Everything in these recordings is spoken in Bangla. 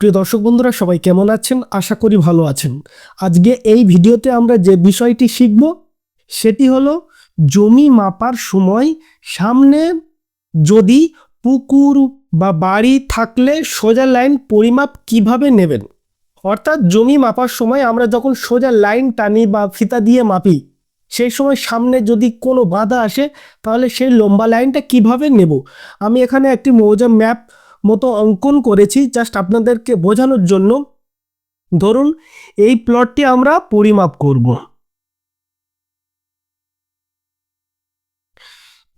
প্রিয় দর্শক বন্ধুরা, সবাই কেমন আছেন? আশা করি ভালো আছেন। আজকে এই ভিডিওতে আমরা যে বিষয়টি শিখব, সেটি হলো জমি মাপার সময় সামনে যদি পুকুর বা বাড়ি থাকলে সোজা লাইন পরিমাপ কীভাবে নেবেন? অর্থাৎ জমি মাপার সময় আমরা যখন সোজা লাইন টানি বা ফিতা দিয়ে মাপি, সেই সময় সামনে যদি কোনো বাধা আসে, তাহলে সেই লম্বা লাইনটা কীভাবে নেব? আমি এখানে একটি মৌজা ম্যাপ মতো অঙ্কন করেছি জাস্ট আপনাদেরকে বোঝানোর জন্য। ধরুন, এই প্লটটি আমরা পরিমাপ করব।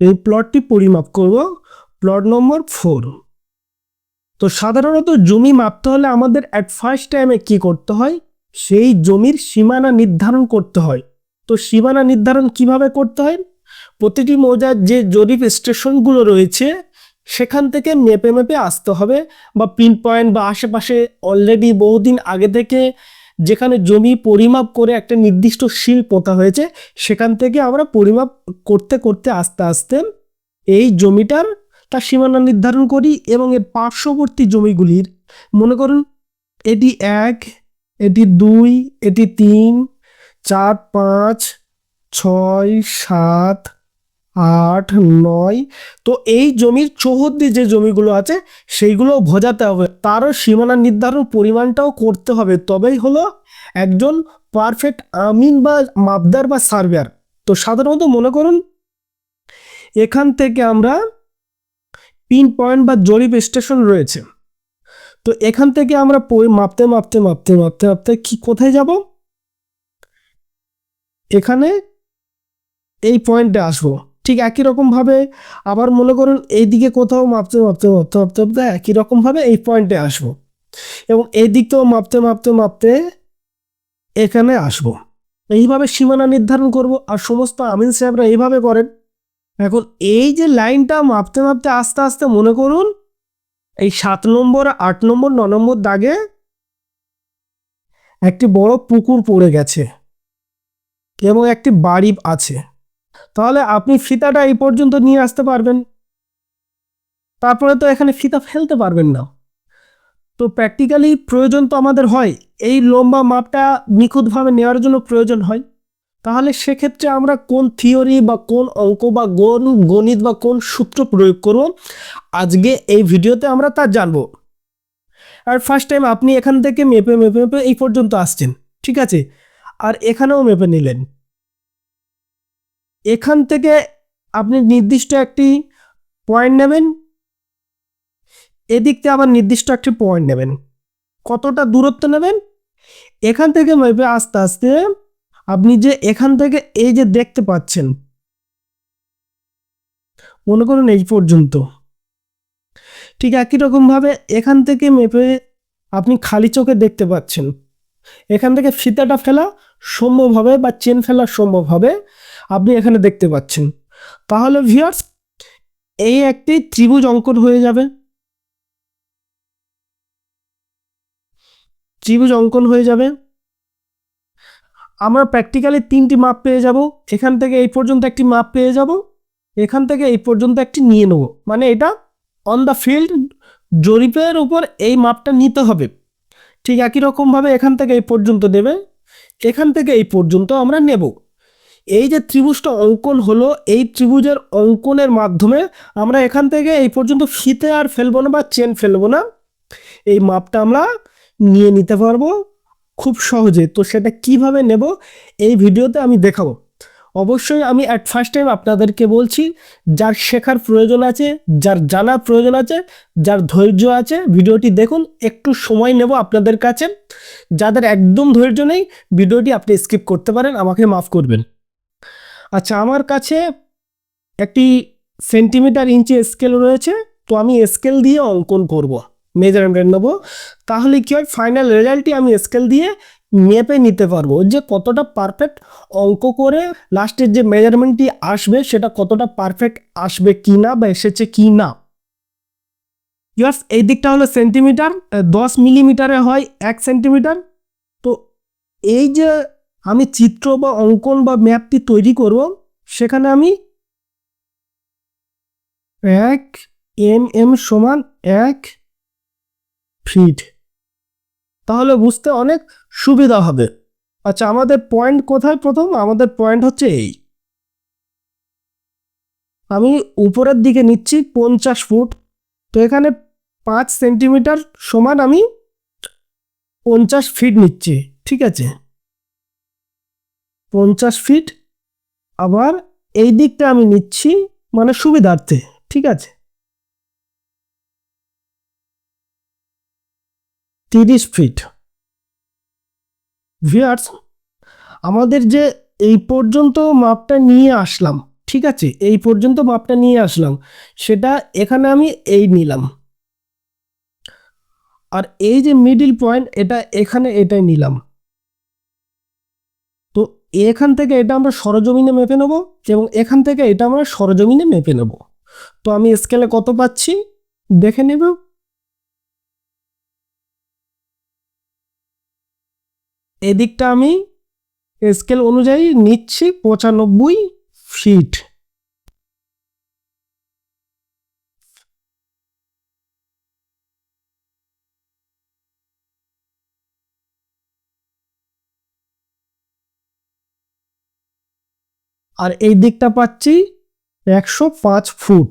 এই প্লটটি পরিমাপ করব প্লট নম্বর ফোর তো সাধারণত জমি মাপতে হলে আমাদের অ্যাট ফার্স্ট টাইমে কি করতে হয়? সেই জমির সীমানা নির্ধারণ করতে হয়। তো সীমানা নির্ধারণ কীভাবে করতে হয়? প্রতিটি মৌজার যে জরিপ স্টেশনগুলো রয়েছে সেখান থেকে মেপে মেপে আসতে হবে বা পিন পয়েন্ট বা আশেপাশে অলরেডি বহুদিন আগে থেকে যেখানে জমি পরিমাপ করে একটা নির্দিষ্ট শিল পোতা হয়েছে, সেখান থেকে আমরা পরিমাপ করতে করতে আস্তে আস্তে এই জমিটার তার সীমানা নির্ধারণ করি এবং এর পার্শ্ববর্তী জমিগুলির, মনে করুন এটি এক, এটি দুই, এটি তিন, চার, পাঁচ, ছয়, সাত আট, নয়। তো এই জমির চৌহদ্দি যে জমিগুলো আছে, সেইগুলো বোঝাতে হবে। তারও সীমানা নির্ধারণ পরিমাণটাও করতে হবে। তবেই হলো একজন পারফেক্ট আমিন বা মাপদার বা সার্ভেয়ার তো সাধারণত মনে করুন, এখান থেকে আমরা পিন পয়েন্ট বা জরিপ স্টেশন রয়েছে। তো এখান থেকে আমরা মাপতে মাপতে মাপতে মাপতে মাপতে কি কোথায় যাব? এখানে এই পয়েন্টে আসব। ঠিক একই রকমভাবে আবার মনে করুন এইদিকে কোথাও মাপতে মাপতে মাপতে মাপতে মাপতে একই রকমভাবে এই পয়েন্টে আসব। এবং এই দিকটাও মাপতে মাপতে মাপতে এখানে আসব। এইভাবে সীমানা নির্ধারণ করব আর সমস্ত আমিন সাহেবরা এইভাবে করেন। এখন এই যে লাইনটা মাপতে মাপতে আস্তে আস্তে মনে করুন, এই সাত নম্বর, আট নম্বর, ন নম্বর দাগে একটি বড় পুকুর পড়ে গেছে এবং একটি বাড়ি আছে। তাহলে আপনি ফিতাটা এই পর্যন্ত নিয়ে আসতে পারবেন। তারপরে তো এখানে ফিতা ফেলতে পারবেন না। তো প্র্যাকটিক্যালি প্রয়োজন তো আমাদের হয়। এই লম্বা মাপটা নিখুঁতভাবে নেওয়ার জন্য প্রয়োজন হয়। তাহলে সেক্ষেত্রে আমরা কোন থিওরি বা কোন অঙ্ক বা কোন গণিত বা কোন সূত্র প্রয়োগ করব, আজকে এই ভিডিওতে আমরা তা জানব। আর ফার্স্ট টাইম আপনি এখান থেকে মেপে মেপে মেপে এই পর্যন্ত আসছেন, ঠিক আছে? আর এখানেও মেপে নিলেন। এখান থেকে আপনি নির্দিষ্ট একটি পয়েন্ট নেবেন। এদিক থেকে আবার নির্দিষ্ট একটি পয়েন্ট নেবেন। কতটা দূরত্ব নেবেন? এখান থেকে মেপে আস্তে আস্তে আপনি যে এখান থেকে এই যে দেখতে পাচ্ছেন, মনে করুন এই পর্যন্ত, ঠিক একই রকমভাবে এখান থেকে মেপে আপনি খালি চোখে দেখতে পাচ্ছেন। এখান থেকে ফিতাটা ফেলা সম্ভব হবে বা চেন ফেলা সম্ভব হবে। আপনি এখানে দেখতে পাচ্ছেন। তাহলে ভিয়ার্স এই একটি ত্রিভুজ অঙ্কন হয়ে যাবে। ত্রিভুজ অঙ্কন হয়ে যাবে। আমরা প্র্যাকটিক্যালি তিনটি মাপ পেয়ে যাব। এখান থেকে এই পর্যন্ত একটি মাপ পেয়ে যাব। এখান থেকে এই পর্যন্ত একটি নিয়ে নেব। মানে এটা অন দ্য ফিল্ড জরিপের উপর এই মাপটা নিতে হবে। ঠিক একই রকমভাবে এখান থেকে এই পর্যন্ত নেবে এখান থেকে এই পর্যন্ত আমরা নেব। এই যে ত্রিভুজটা অঙ্কন হলো, এই ত্রিভুজের অঙ্কনের মাধ্যমে আমরা এখান থেকে এই পর্যন্ত ফিতে আর ফেলব না বা চেন ফেলব না। এই মাপটা আমরা নিয়ে নিতে পারব খুব সহজে। তো সেটা কীভাবে নেব এই ভিডিওতে আমি দেখাবো। অবশ্যই আমি অ্যাট ফার্স্ট টাইম আপনাদেরকে বলছি, যার শেখার প্রয়োজন আছে, যার জানার প্রয়োজন আছে, যার ধৈর্য আছে, ভিডিওটি দেখুন, একটু সময় নেব আপনাদের কাছে। যাদের একদম ধৈর্য নেই, ভিডিওটি আপনি স্কিপ করতে পারেন, আমাকে মাফ করবেন। আচ্ছা আমার কাছে একটি সেন্টিমিটার ইঞ্চি স্কেল রয়েছে, তো আমি স্কেল দিয়ে অঙ্কন করব মেজারমেন্ট নেব। তাহলে কি হয় ফাইনাল রেজাল্টটি আমি স্কেল দিয়ে মেপে নিতে পারব। যে কতটা পারফেক্ট অঙ্ক করে লাস্টের যে মেজারমেন্টটি আসবে, সেটা কতটা পারফেক্ট আসবে কি না বা এসেছে কি না ইয়ার্স এই দিকটা হলো সেন্টিমিটার দশ মিলিমিটারে হয় এক সেন্টিমিটার তো এই যে আমি চিত্র বা অঙ্কন বা ম্যাপটি তৈরি করব, সেখানে আমি এক এম এম সমান এক ফিট তাহলে বুঝতে অনেক সুবিধা হবে। আচ্ছা আমাদের পয়েন্ট কোথায় প্রথম? আমাদের পয়েন্ট হচ্ছে এই। আমি উপরের দিকে নিচ্ছি পঞ্চাশ ফুট। তো এখানে পাঁচ সেন্টিমিটার সমান আমি পঞ্চাশ ফিট নিচ্ছি, ঠিক আছে? পঞ্চাশ ফিট আবার এই দিকটা আমি নিচ্ছি মানে সুবিধার্থে, ঠিক আছে? তিরিশ ফিট ভিয়ার্স আমাদের যে এই পর্যন্ত মাপটা নিয়ে আসলাম, ঠিক আছে? এই পর্যন্ত মাপটা নিয়ে আসলাম, সেটা এখানে আমি এই নিলাম। আর এই যে মিডিল পয়েন্ট এটা এখানে এটাই নিলাম। তো এখান থেকে এটা আমরা সরজমিনে মেপে নেব এবং এখান থেকে এটা আমরা সরজমিনে মেপে নেব। তো আমি স্কেলে কত পাচ্ছি? দেখে নেব। এদিকটা আমি স্কেল অনুযায়ী নিচ্ছি পঁচানব্বই ফিট আর এই দিকটা পাচ্ছি একশো পাঁচ ফুট।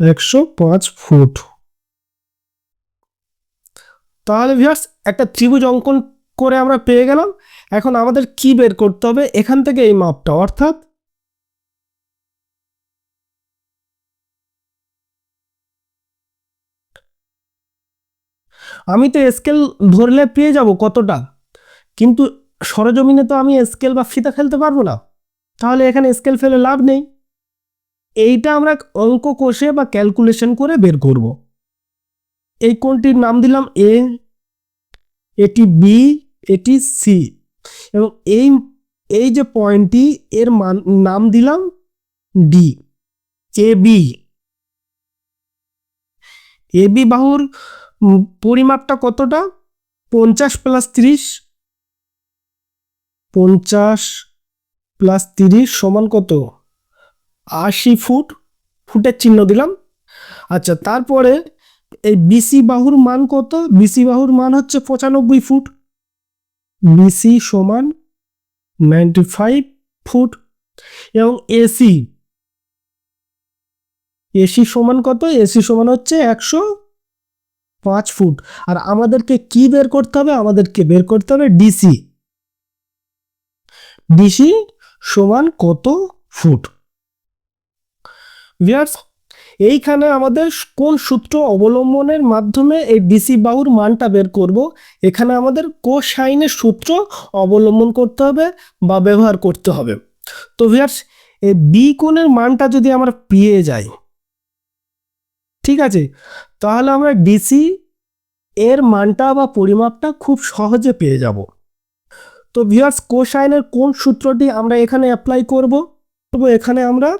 একশো পাঁচ ফুট। তাহলে ভিউয়ার্স একটা ত্রিভুজ অঙ্কন করে আমরা পেয়ে গেলাম। এখন আমাদের কি বের করতে হবে? এখান থেকে এই মাপটা, অর্থাৎ আমি তো স্কেল ধরলে পেয়ে যাব কতটা? কিন্তু সরজমিনে তো আমি স্কেল বা ফিতা ফেলতে পারব না। তাহলে এখানে স্কেল ফেলে লাভ নেই। এইটা আমরা অঙ্ক কষে বা ক্যালকুলেশন করে বের করব। এই কোনটির নাম দিলাম? এ, এটি বি, এটি সি। এবং এই এই যে পয়েন্টটি, এর মান, নাম দিলাম D. A B. A B বাহুর পরিমাপটা কতটা? পঞ্চাশ প্লাস তিরিশ। পঞ্চাশ প্লাস তিরিশ সমান কত? আশি ফুট। ফুটের চিহ্ন দিলাম। আচ্ছা তারপরে এই বিসি বাহুর মান কত? বিসি বাহুর মান হচ্ছে পঁচানব্বই ফুট। বিসি সমান নাইনটি ফাইভ ফুট। এবং এসি এসি সমান কত? এসি সমান হচ্ছে একশো পাঁচ ফুট। আর আমাদেরকে কি বের করতে হবে? আমাদেরকে বের করতে হবে ডিসি ডিসি সমান কত ফুট? ভিয়ার্স এইখানে আমাদের কোন সূত্র অবলম্বনের মাধ্যমে এই ডিসি বাহুর মানটা বের করব? এখানে আমাদের কোসাইনের সূত্র অবলম্বন করতে হবে বা ব্যবহার করতে হবে। তো ভিয়ার্স এই বি কোণের মানটা যদি আমরা পেয়ে যাই, ঠিক আছে? তাহলে আমরা ডিসি এর মানটা বা পরিমাপটা খুব সহজে পেয়ে যাব। তো ভিউয়ার্স, কোসাইনের কোন সূত্রটি আমরা এখানে অ্যাপ্লাই করব? এখানে আমরা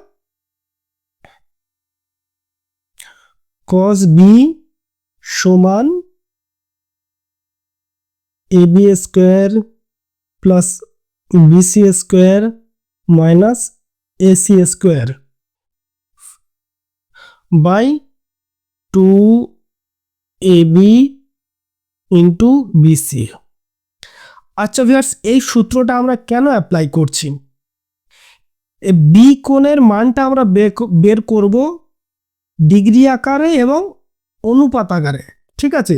cos বি সমান A B square plus BC square minus AC square by two A B into BC আচ্ছা ভিউয়ার্স এই সূত্রটা আমরা কেন অ্যাপ্লাই করছি? এ বি কোণের মানটা আমরা বে- বের করব ডিগ্রি আকারে এবং অনুপাত আকারে, ঠিক আছে?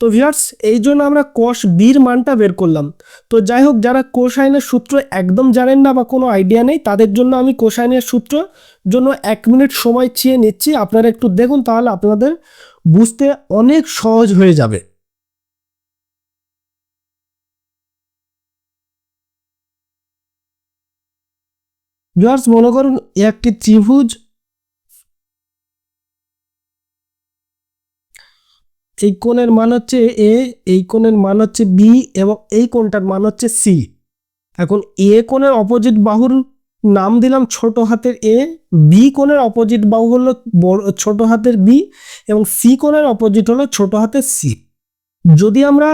তো ভিউয়ার্স, এই জন্য আমরা কোষ বির মানটা বের করলাম। তো যাই হোক, যারা কোসাইনের সূত্র একদম জানেন না বা কোনো আইডিয়া নেই, তাদের জন্য আমি কোসাইনের সূত্র জন্য এক মিনিট সময় চেয়ে নিচ্ছি। আপনারা একটু দেখুন, তাহলে আপনাদের বুঝতে অনেক সহজ হয়ে যাবে। ভিউয়ার্স, মনে করুন, একটি ত্রিভুজ এই কোণের মান হচ্ছে এ, এই কোণের মান হচ্ছে বি এবং এই কোণটার মান হচ্ছে সি। এখন এ কোণের অপোজিট বাহুর নাম দিলাম ছোট হাতের এ, বি কোণের অপোজিট বাহু হলো ছোট হাতের বি এবং সি কোণের অপোজিট হলো ছোট হাতের সি। যদি আমরা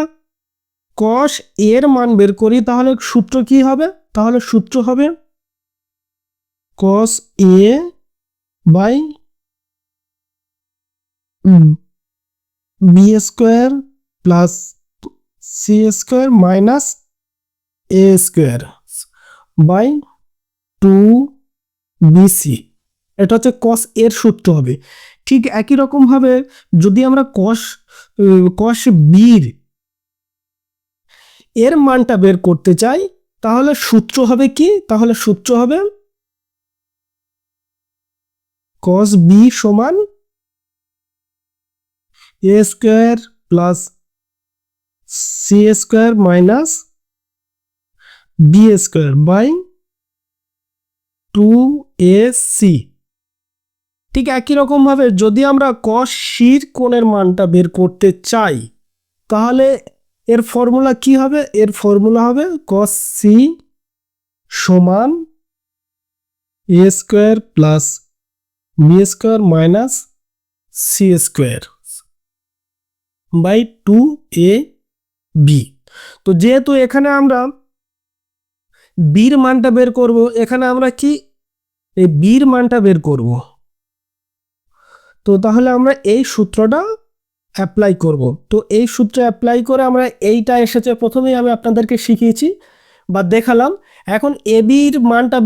কস এর মান বের করি তাহলে সূত্র কি হবে? তাহলে সূত্র হবে cos A by B square plus C square minus A square by two BC এটা হচ্ছে কস এর সূত্র হবে। ঠিক একই রকমভাবে যদি আমরা কস কস বির এর মানটা বের করতে চাই, তাহলে সূত্র হবে কি? তাহলে সূত্র হবে কস বি সমান A square plus C square minus B square by two A C ঠিক একই রকমভাবে যদি আমরা কস সির কোণের মানটা বের করতে চাই, তাহলে এর ফর্মুলা কি হবে? এর ফর্মুলা হবে কস সি সমান A square plus B square minus C square by two A B. তো যেহেতু এখানে আমরা বির মানটা বের করব, এখানে আমরা কি? এই বির মানটা বের করব। তো তাহলে আমরা এই সূত্রটা অ্যাপ্লাই করব। তো এই সূত্র অ্যাপ্লাই করে আমরা এইটা এসেছে, প্রথমেই আমি আপনাদেরকে শিখিয়েছি বা দেখালাম। এখন এ বির মানটা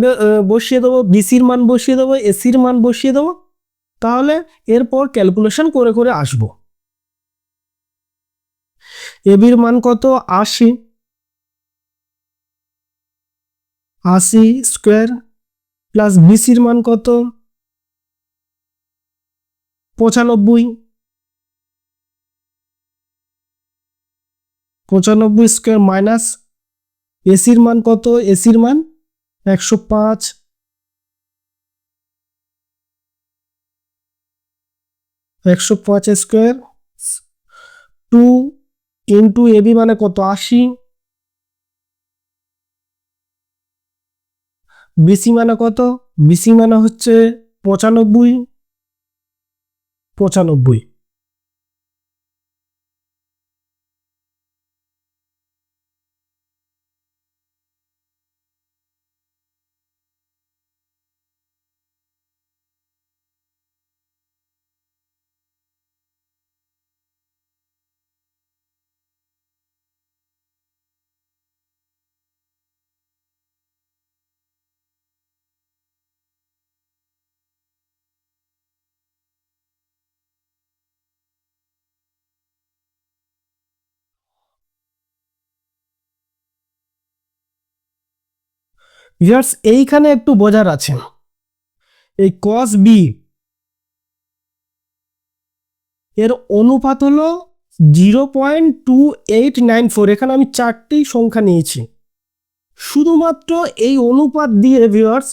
বসিয়ে দেবো বিসির মান বসিয়ে দেবো এসির মান বসিয়ে দেবো। তাহলে এরপর ক্যালকুলেশন করে করে আসব। এ বির মান কত? আশি। আশি স্কোয়ার প্লাস বিসির মান কত? পঁচানব্বই। পঁচানব্বই স্কোয়ার মাইনাস এসির মান কত? এসির মান একশো পাঁচ। একশো পাঁচ স্কোয়ার টু ইন্টু এবি মানে কত? আশি। বিসি মানে কত? বিসি মানে হচ্ছে পঁচানব্বই। পঁচানব্বই। ভিউয়ার্স এইখানে একটু বোঝার আছে। এই কস বি এর অনুপাত হলো zero point two eight nine four এখানে আমি চারটি সংখ্যা নিয়েছি। শুধুমাত্র এই অনুপাত দিয়ে ভিউয়ার্স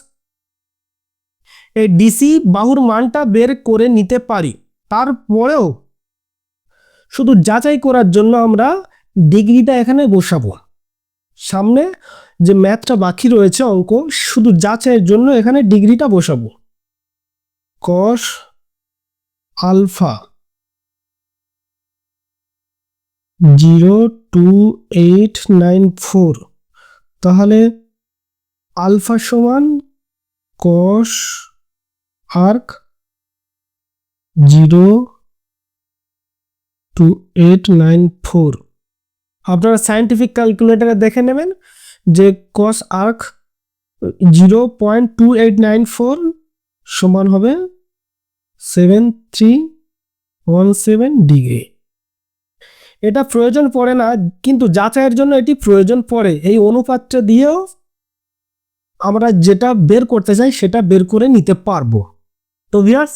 এই ডিসি বাহুর মানটা বের করে নিতে পারি। তারপরেও শুধু যাচাই করার জন্য আমরা ডিগ্রিটা এখানে বসাবো। সামনে যে ম্যাথটা বাকি রয়েছে অঙ্ক, শুধু যাচাইয়ের জন্য এখানে ডিগ্রিটা বসাবো। Cos alpha zero two eight nine four, তাহলে আলফা সমান cos arc zero two eight nine four. আপনারা সায়েন্টিফিক ক্যালকুলেটারে দেখে নেবেন যে cos arc zero point two eight nine four সমান হবে seven three one seven degree এটা প্রয়োজন পড়ে না, কিন্তু যাচাইয়ের জন্য এটি প্রয়োজন পড়ে। এই অনুপাতটা দিয়েও আমরা যেটা বের করতে চাই সেটা বের করে নিতে পারব। তো ভিয়ার্স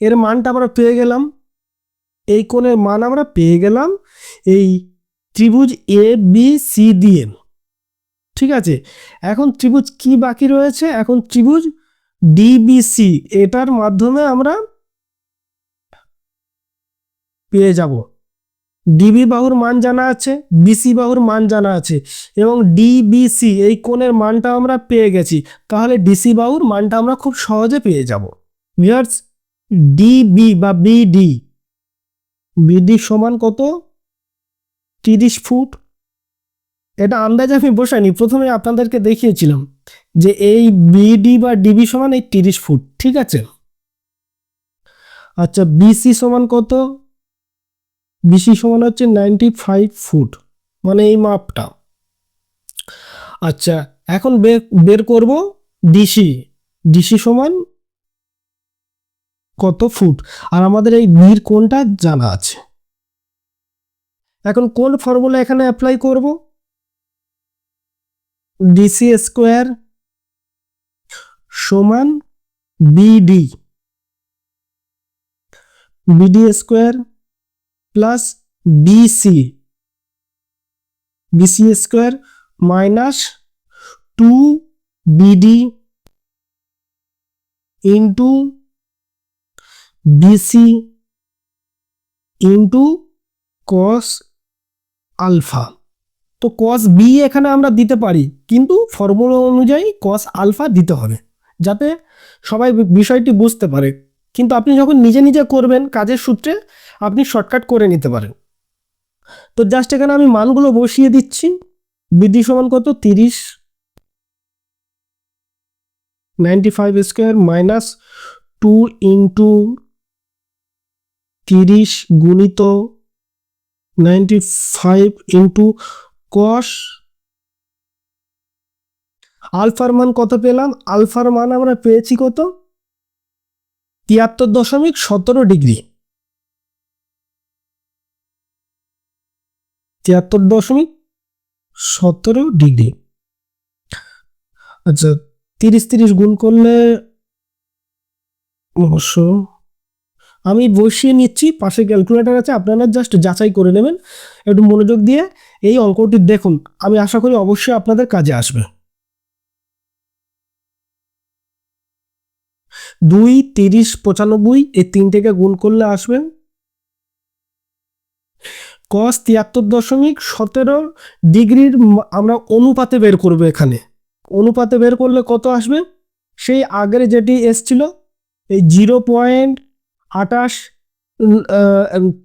এর মানটা আমরা পেয়ে গেলাম। এই কোণের মান আমরা পেয়ে গেলাম। এই ত্রিভুজ এ বি সি ডি দিয়ে ঠিক আছে? এখন ত্রিভুজ কি বাকি রয়েছে? এখন ত্রিভুজ ডিবিসি এটার মাধ্যমে আমরা পেয়ে যাব। ডিবি বাহুর মান জানা আছে বিসি বাহুর মান জানা আছে এবং ডিবিসি এই কোণের মানটা আমরা পেয়ে গেছি। তাহলে ডিসি বাহুর মানটা আমরা খুব সহজে পেয়ে যাব। ভিয়ার্স ডিবি বা বিডি বিডি সমান কত? তিরিশ ফুট? এটা আন্দাজ আমি বসাইনি, প্রথমে আপনাদেরকে দেখিয়েছিলাম যে এই বিডি বা ডিবি সমান এই তিরিশ ফুট, ঠিক আছে? আচ্ছা বিসি সমান কত? বিসি সমান হচ্ছে নাইনটি ফাইভ ফুট মানে এই মাপটা। আচ্ছা এখন বের করব ডিসি ডিসি সমান কত ফুট? আর আমাদের এই বির কোনটা জানা আছে? এখন কোন ফর্মুলা এখানে অ্যাপ্লাই করব? ডিসি স্কোয়ার সমান BD BD square plus BC BC square minus two BD into BC into cos alpha. তো কস বি এখানে আমরা দিতে পারি, কিন্তু ফর্মুলা অনুযায়ী কস আলফা দিতে হবে, যাতে সবাই বিষয়টি বুঝতে পারে। কিন্তু আপনি যখন নিজে নিজে করবেন কাজের সূত্রে, আপনি শর্টকাট করে নিতে পারেন। তো জাস্ট এখানে আমি মানগুলো বসিয়ে দিচ্ছি। বিডি সমান কত? তিরিশ। Ninety five square minus two into তিরিশ গুণিত নাইনটি ফাইভ ইন্টু কস আলফার মান কত পেলাম? আলফার মান আমরা পেয়েছি কত? তিয়াত্তর দশমিক সতেরো ডিগ্রি। তিয়াত্তর দশমিক সতেরো ডিগ্রি। আচ্ছা তিরিশ তিরিশ গুণ করলে অবশ্য আমি বসিয়ে নিচ্ছি, পাশে ক্যালকুলেটর আছে, আপনারা জাস্ট যাচাই করে নেবেন। একটু মনোযোগ দিয়ে এই অঙ্কটি দেখুন, আমি আশা করি অবশ্যই আপনাদের কাজে আসবে। দুই, তিরিশ, পঁচানব্বই, এই তিনটেকে গুণ করলে আসবে। কস তিয়াত্তর দশমিক সতেরো ডিগ্রির আমরা অনুপাতে বের করব এখানে। অনুপাতে বের করলে কত আসবে? সেই আগের যেটি এসছিল, এই জিরো পয়েন্ট আটাশ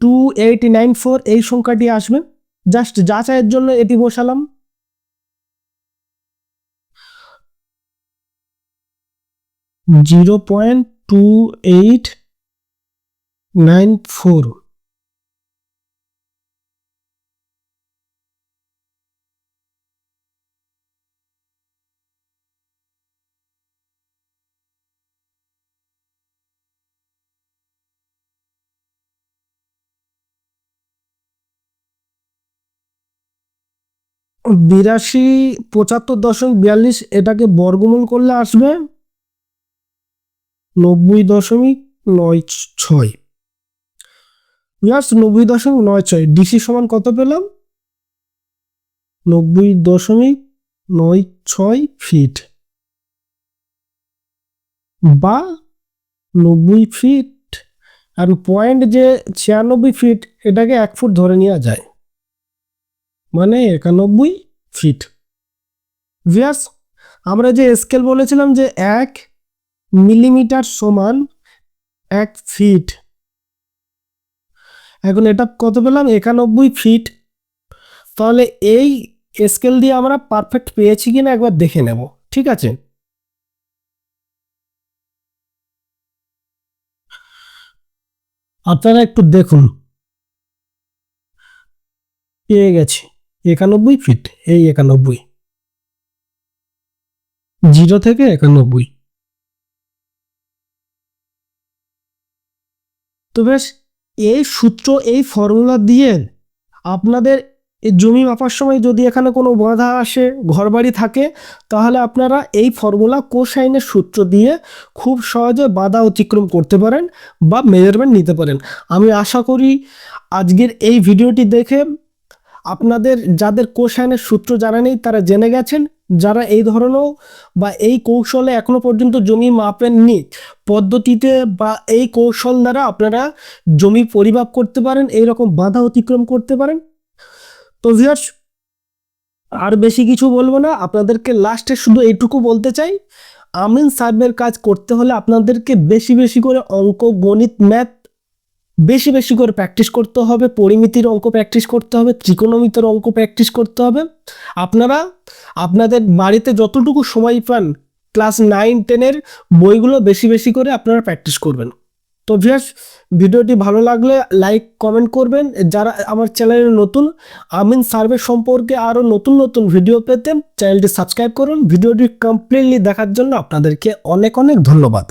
টু এইট নাইন ফোর এই সংখ্যাটি আসবে। জাস্ট যাচাইয়ের জন্য এটি বসালাম। Zero point two eight nine four বিরাশি পঁচাত্তর দশমিক বিয়াল্লিশ এটাকে বর্গমূল করলে আসবে নব্বই দশমিক নয় ছয়। ইয়ার্স নব্বই দশমিক নয় ছয়। ডিসি সমান কত পেলাম? নব্বই দশমিক নয় ছয় ফিট। বা নব্বই ফিট আর পয়েন্ট যে ছিয়ানব্বই ফিট, এটাকে এক ফুট ধরে নেওয়া যায়। মানে একানব্বই ফিট ভিয়াস আমরা যে স্কেল বলেছিলাম যে এক মিলিমিটার সমান এক ফিট এখন এটা কত পেলাম? একানব্বই ফিট তাহলে এই স্কেল দিয়ে আমরা পারফেক্ট পেয়েছি কিনা একবার দেখে নেব, ঠিক আছে? আপনারা একটু দেখুন। পেয়ে গেছি। একানব্বই ফিট এই একানব্বই। জিরো থেকে একানব্বই। তো বেশ, এই সূত্র, এই ফর্মুলা দিয়ে আপনাদের এই জমি মাপার সময় যদি এখানে কোনো বাধা আসে, ঘরবাড়ি থাকে, তাহলে আপনারা এই ফর্মুলা কোসাইনের সূত্র দিয়ে খুব সহজে বাধা অতিক্রম করতে পারেন বা মেজারমেন্ট নিতে পারেন। আমি আশা করি আজকের এই ভিডিওটি দেখে আপনাদের যাদের কোষায়নের সূত্র জানা নেই, তারা জেনে গেছেন, যারা এই ধরনের বা এই কৌশলে এখনও পর্যন্ত জমি মাপেননি পদ্ধতিতে বা এই কৌশল দ্বারা আপনারা জমি পরিমাপ করতে পারেন, এই রকম বাধা অতিক্রম করতে পারেন। তো ভিউয়ার্স আর বেশি কিছু বলব না, আপনাদেরকে লাস্টে শুধু এইটুকু বলতে চাই, আমিন সার্ভের কাজ করতে হলে আপনাদেরকে বেশি বেশি করে অঙ্ক, গণিত ম্যাথ বেশি বেশি করে প্র্যাকটিস করতে হবে, পরিমিতির অঙ্ক প্র্যাকটিস করতে হবে ত্রিকোণমিতির অঙ্ক প্র্যাকটিস করতে হবে। আপনারা আপনাদের বাড়িতে যতটুকু সময় পান ক্লাস নাইন টেনের বইগুলো বেশি বেশি করে আপনারা প্র্যাকটিস করবেন। তো ভিয়াস ভিডিওটি ভালো লাগলে লাইক কমেন্ট করবেন। যারা আমার চ্যানেলে নতুন, আমিন সার্ভে সম্পর্কে আরও নতুন নতুন ভিডিও পেতে চ্যানেলটি সাবস্ক্রাইব করুন। ভিডিওটি কমপ্লিটলি দেখার জন্য আপনাদেরকে অনেক অনেক ধন্যবাদ।